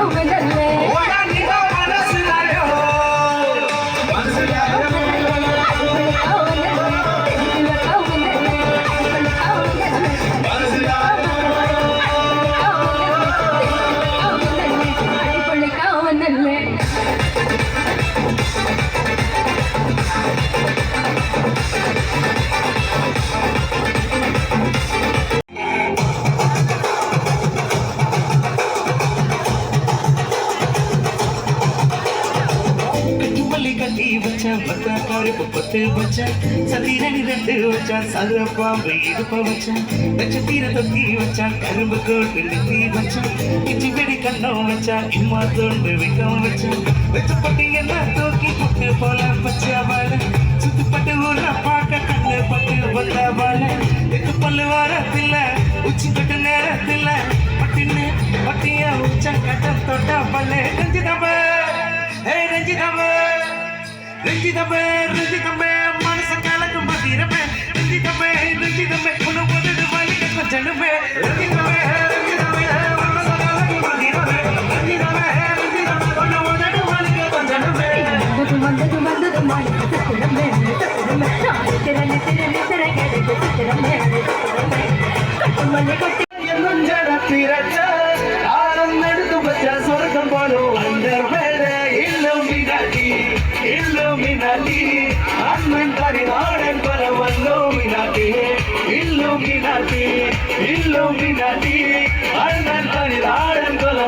Oh, my God. கட்டி பத்தா பருப்பு பத்து வச்சான் சத்திரனி ரெண்டு வச்சான் சதுர பாம்பு இடுப்ப வச்சான் நட்சத்திர தொத்தி வச்சான் கரும்பு கோட்டு நெத்தி வச்சான் கிச்சி வெடி கண்ணம் வச்சான் இம்மா தோண்டு விக்கம் வச்சான் வெச்சப்பட்டு என்ன தூக்கி புட்டு போல பச்சை வாழ சுத்துப்பட்டு ஊர்ல பார்க்க கண்ணு பட்டு வந்த வாழ எட்டு பல்லு வாரத்தில்ல உச்சி கட்டு நேரத்தில்ல பட்டின்னு பட்டியா உச்சம் கட்டம் தொட்டா பல்ல நெஞ்சுதமே ஹே ரஞ்சிதமே ரஞ்சிதமே மனச கலக்கு மதிரமே ரஞ்சிதமே ரஞ்சிதமே உன முதடு வலிக்க கொஞ்சமே ரஞ்சிதமே ரஞ்சிதமே மனச கலக்கு மதிரமே ரஞ்சிதமே ரஞ்சிதமே உன முதடு வலிக்க கொஞ்சமே வந்தது வந்தது சித்திரமே. சித்திரமே. திரளி திரளி திரையடை சித்திரமே. சித்திரமே. கட்டுமல்லி கட்டி என்னஞ்சட பிறச்ச ஆரம் எடுத்து வச்ச சொர்க்கம் போலும் அந்த வேலை இல்லுமினாட்டி இல்லுமினாட்டி அண்ணன் தனி நாடன் பல வல்லோமினாட்டி இல்லுமினாட்டி இல்லுமினாட்டி அண்ணன் தனி நாடன் பல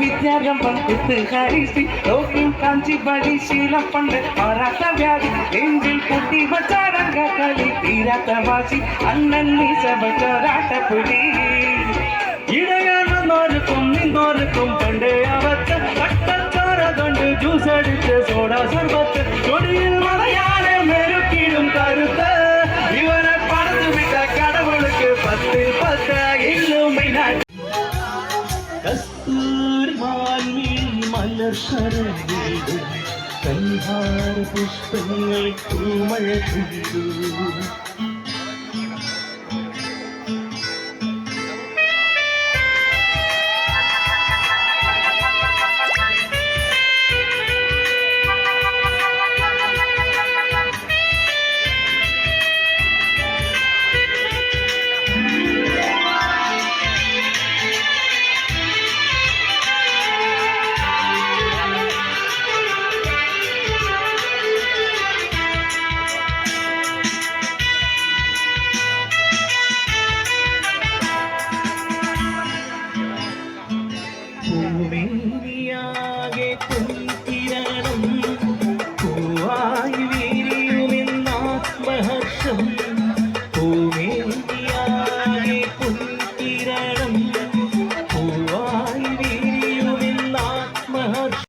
கொண்டு வித்யாரம்பம் குத்து ஹரிசி லோகியம் காஞ்சி படி சீலம் பண்ணு பாராட்ட வியாதி நெஞ்சில் குட்டி வச்சாரங்க களி தீராத்த வாசி அண்ணன் நீ சபச்சாராட்ட புடி இடையானோருக்கும் നീലപ്പറവീട് കൽഹാര പുഷ്പങ്ങൾ പൂമഴ ചുണ്ടു